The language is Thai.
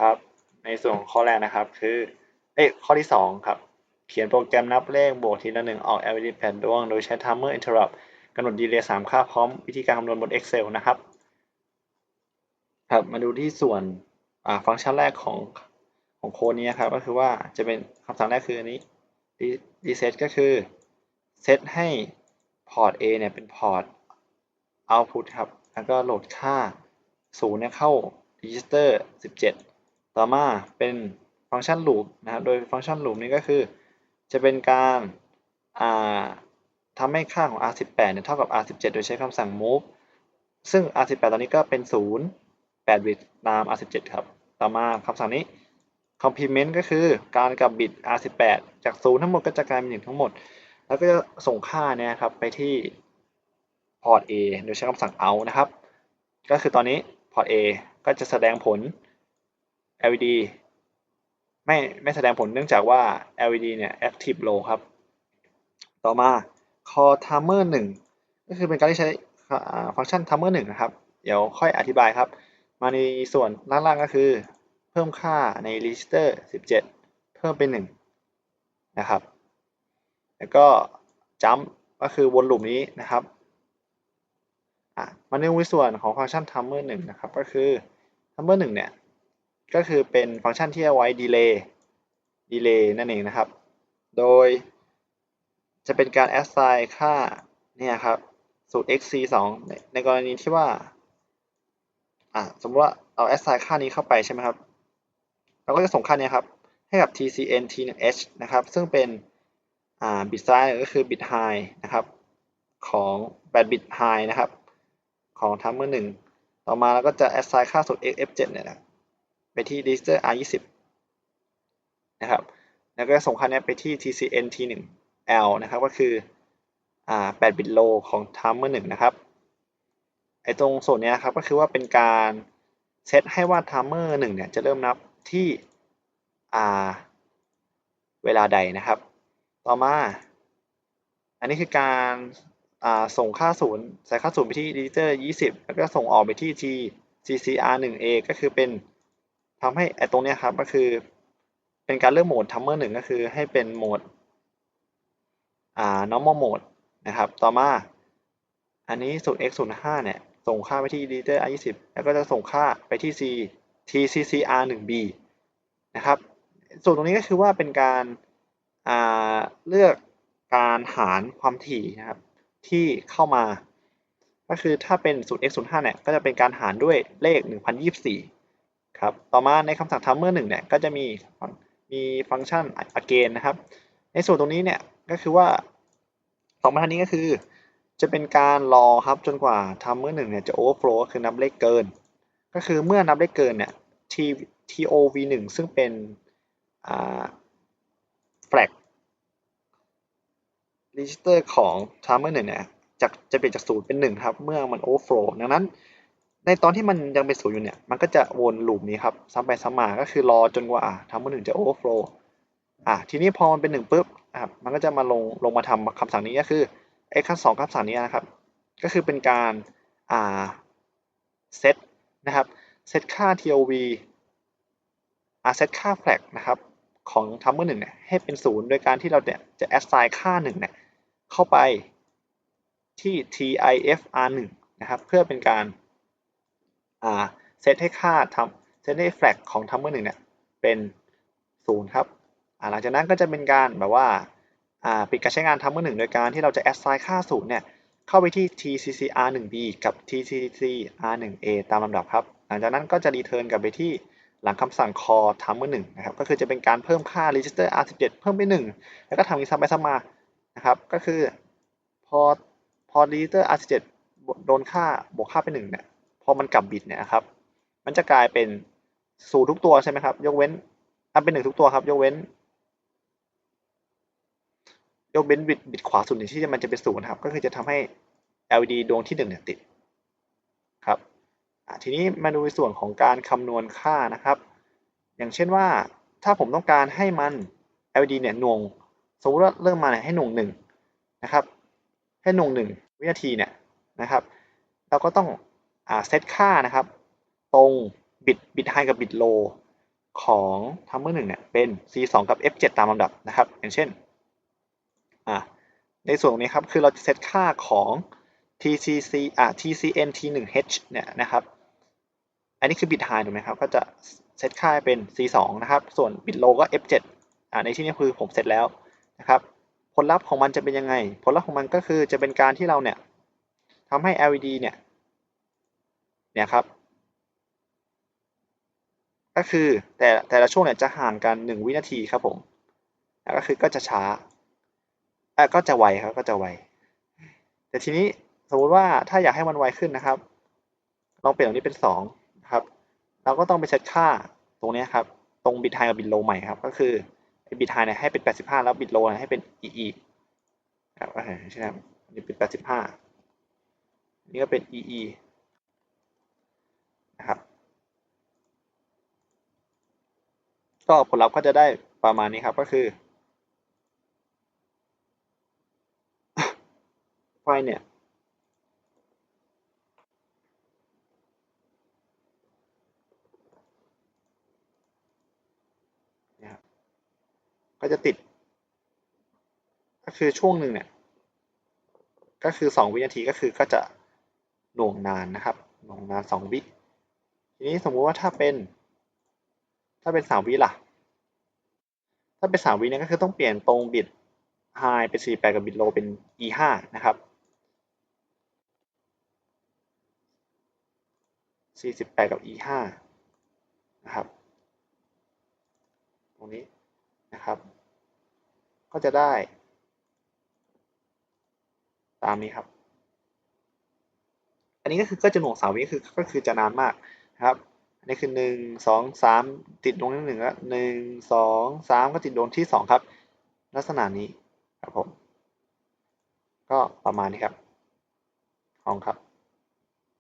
ครับ ในส่วนข้อแรกนะครับ คือ เอ้ยข้อที่สองครับ เขียนโปรแกรมนับเลขบวกทีละหนึ่งออก LED แผ่นดวง โดยใช้ timer interrupt กำหนดดีเลย์สามค่าพร้อมวิธีการคำนวณบน Excel นะครับ ครับ มาดูที่ส่วนฟังก์ชันแรกของของโค้ดนี้ครับ ก็คือว่าจะเป็นคำสั่งแรกคืออันนี้ reset ก็คือ เซตให้พอร์ต A เนี่ยเป็นพอร์ต output ครับ แล้วก็โหลดค่า0เนี่ยเข้า register 17 ต่อมาเป็นฟังก์ชัน loop นะครับ โดยฟังก์ชัน loop นี้ก็คือ จะเป็นการทำให้ค่าของ r18 เนี่ยเท่ากับ r17 โดยใช้คำสั่ง move ซึ่ง r18 ตอนนี้ก็เป็น 0 8 บิตตาม r17 ครับ ต่อมาคำสั่งนี้ complement ก็คือการกับบิต r18 จาก 0 ทั้งหมดก็จะกลายเป็น1ทั้งหมด แล้วก็จะส่งค่าเนี่ยครับไปที่พอร์ต A โดยใช้คำสั่ง out นะครับ ก็คือตอนนี้พอร์ต A ก็จะแสดงผล LED ไม่ไม่แสดงผลเนื่องจากว่า LED เนี่ย active low ครับ ต่อมา call timer 1 ก็คือเป็นการที่ใช้ฟังก์ชัน timer 1 นะครับ เดี๋ยวค่อยอธิบายครับ มาในส่วนล่างๆก็คือ เพิ่มค่าใน register 17 เพิ่มเป็น 1 นะครับ แล้วก็ jump ก็คือวนลูปนี้นะครับมาในส่วนของฟังก์ชัน timer 1 นะครับ ก็คือ timer 1 เนี่ย ก็คือเป็นฟังก์ชันที่เอาไว้ delay delay นั่นเองนะครับ โดยจะเป็นการ assign ค่าเนี่ยครับสูตร xc 2ในในกรณีที่ว่าอ่าสมมติว่าเอา assign ค่านี้เข้าไปใช่ไหมครับเราก็จะส่งค่านี้ครับ ให้กับ tcn t1h นะครับ ซึ่งเป็นอ่าบิตซ้ายก็คือบิต high นะครับ ของ8บิต high นะครับ ของ timer 1ต่อมาเราก็จะ assign ค่าสูตร xf7 เนี่ยนะ ที่ register r20 นะครับ แล้วก็ส่งค่านี้ไปที่ tcn t1l นะครับ ก็คืออ่า8บิตโลของ timer 1นะครับ ไอตรงส่วนนี้ครับก็คือว่าเป็นการเซตให้ว่า timer 1เนี่ยจะเริ่มนับที่อ่าเวลาใดนะครับ ต่อมา อันนี้คือการส่งค่าศูนย์ใส่ค่าศูนย์ไปที่ register 20 แล้วก็ส่งออกไปที่ T CCR 1A ก็คือเป็น ทำให้ไอ้ตรงนี้ครับก็คือ เป็นการเลือกโหมด timer 1ก็คือให้เป็นโหมดอ่า normal mode นะครับ ต่อมา อันนี้สูตร x 0 5เนี่ย ส่งค่าไปที่ editor i 20แล้วก็จะส่งค่าไปที่ c tccr 1 b นะครับ สูตรตรงนี้ก็คือว่าเป็นการาเลือกการหารความถี่นะครับ ที่เข้ามา ก็คือถ้าเป็นสูตร x 0 5เนี่ย ก็จะเป็นการหารด้วยเลข 1024 ครับต่อมาในคำสั่ง timer 1เนี่ยก็จะมีมีฟังก์ชัน again นะครับ ในส่วนตรงนี้เนี่ยก็คือว่าสองบรรทัดนี้ก็คือ จะเป็นการรอครับจนกว่าทำเมื่อหนึ่งเนี่ยจะ overflow คือนับเลขเกิน ก็คือเมื่อนับเลขเกินเนี่ย t tov 1ซึ่งเป็นอ่า flag register ของ timer หนึ่งเนี่ยจะจะเปลี่ยนจากศูนย์เป็นหนึ่งครับเมื่อมัน overflow ดังนั้น ในตอนที่มันยังเป็นศูนย์อยู่เนี่ย มันก็จะวนลูปนี้ครับ ซ้ำไปซ้ำมา ก็คือรอจนกว่า timer หนึ่งจะ overflow อะทีนี้พอมันเป็นหนึ่งปุ๊บนะครับ มันก็จะมาลงลงมาทำคำสั่งนี้ก็คือไอ้ขั้นสองคำสั่งนี้นะครับ ก็คือเป็นการอ่าเซตนะครับ เซตค่า TOV อ่าเซตค่า flag นะครับของ timer หนึ่งเนี่ยให้เป็นศูนย์โดยการที่เราเนี่ยจะ assign ค่าหนึ่งเนี่ยเข้าไปที่ TIFR 1 นะครับ เพื่อเป็นการ อ่าเซตให้ค่าทำเซตให้ flag ของ timer หนึ่งเนี่ยเป็นศูนย์ครับหลังจากนั้นก็จะเป็นการแบบว่าปิดการใช้งานทำเมื่อหนึ่งโดยการที่เราจะ assign ค่าศูนย์เนี่ยเข้าไปที่ tccr1b กับ tccr1a ตามลำดับครับ หลังจากนั้นก็จะ return กลับไปที่หลังคำสั่ง call ทำเมื่อหนึ่งนะครับ ก็คือจะเป็นการเพิ่มค่า register r17 เพิ่มไปหนึ่งแล้วก็ทำอีกซ้ำไปซ้ำมา นะครับ ก็คือพอพอ register r17 โดนค่าบวกค่าไปหนึ่งเนี่ย อมันกลับบิตเนี่ยครับ มันจะกลายเป็นศูนย์ทุกตัวใช่ไหมครับ ยกเว้นอะเป็นหนึ่งทุกตัวครับ ยกเว้น ยกเว้นบิดบิดขวาสุดที่มันจะเป็นศูนย์ครับ ก็คือจะทำให้ LED ดวงที่1เนี่ยติดครับทีนี้มาดูในส่วนของการคำนวณค่านะครับ อย่างเช่นว่าถ้าผมต้องการให้มัน LED เนี่ยหน่วงสมมติว่าเริ่มมาเนี่ยให้หน่วงหนึ่งนะครับ ให้หน่วงหนึ่งวินาทีเนี่ยนะครับ เราก็ต้อง เซตค่านะครับ ตรงบิตบิตไฮกับบิตโลของทัมเมอร์หนึ่งเนี่ยเป็น C2 กับ F7 ตามลำดับนะครับ อย่างเช่นอ่าในส่วนนี้ครับคือเราจะเซตค่าของ TCC อ่า TCN T1H เนี่ยนะครับ อันนี้คือบิตไฮถูกไหมครับ ก็จะเซตค่าเป็น C2 นะครับ ส่วนบิตโลก็ F7 อ่าในที่นี้คือผมเสร็จแล้วนะครับผลลัพธ์ของมันจะเป็นยังไง ผลลัพธ์ของมันก็คือจะเป็นการที่เราเนี่ยทำให้ LED เนี่ย เนี่ยครับ ก็คือแต่แต่ละช่วงเนี่ยจะห่างกัน 1 วินาทีครับผมก็คือก็จะช้าอะก็จะไวครับก็จะไว แต่ทีนี้สมมุติว่าถ้าอยากให้มันไวขึ้นนะครับ ลองเปลี่ยนตรงนี้เป็น2ครับ เราก็ต้องไปเซตค่าตรงนี้ครับ ตรงบิตไฮกับบิตโลใหม่ครับ ก็คือบิตไฮเนี่ยให้เป็น 85 แล้วบิตโลเนี่ยให้เป็น EE ครับใช่ไหมอันนี้เป็น 85 นี่ก็เป็น EE นะครับ ก็ผลลัพธ์ก็จะได้ประมาณนี้ครับก็คือไฟเนี่ยก็จะติด ก็คือช่วงหนึ่งเนี่ย ก็คือสองวินาทีก็คือก็จะหน่วงนานนะครับ หน่วงนานสองวิ ทีนี้สมมุติว่าถ้าเป็น ถ้าเป็นสามวิล่ะ ถ้าเป็นสามวิเนี่ยก็คือต้องเปลี่ยนตรงบิตไฮเป็นสี่แปดกับบิตโลเป็น e ห้านะครับสี่สิบแปดกับ e ห้านะครับ ตรงนี้นะครับ ก็จะได้ ตามนี้ครับ อันนี้ก็คือก็จะหน่วงสามวิคือก็คือจะนานมาก ครับอันนี้คือหนึ่งสองสามติดดวงที่หนึ่งแล้วหนึ่งสองสามก็ติดดวงที่สองครับ ลักษณะนี้ครับผมก็ประมาณนี้ครับ ของครับ